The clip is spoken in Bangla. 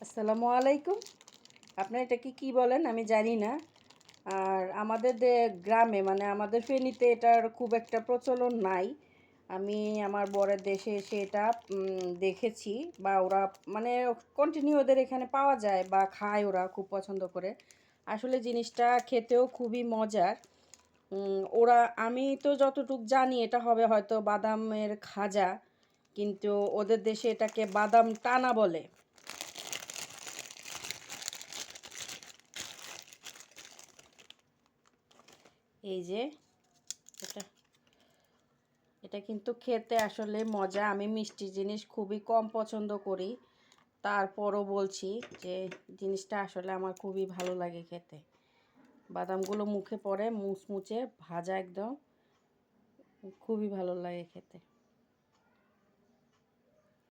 আসসালামু আলাইকুম। আপনার এটা কি কি বলেন? আমি জানি না। আর আমাদের গ্রামে মানে আমাদের ফেনীতে এটার খুব একটা প্রচলন নাই। আমি আমার বরের দেশে এসে এটা দেখেছি বা ওরা মানে কন্টিনিউ ওদের এখানে পাওয়া যায় বা খায় ওরা খুব পছন্দ করে। আসলে জিনিসটা খেতেও খুবই মজার। ওরা, আমি তো যতটুক জানি এটা হবে হয়তো বাদামের খাজা, কিন্তু ওদের দেশে এটাকে বাদাম টানা বলে। এই যে, এটা এটা কিন্তু খেতে আসলে মজা। আমি মিষ্টি জিনিস খুবই কম পছন্দ করি। তারপরও বলছি যে, জিনিসটা আসলে আমার খুবই ভালো লাগে খেতে। বাদামগুলো মুখে পড়ে, মুচমুচে, ভাজা একদম, খুবই ভালো লাগে খেতে।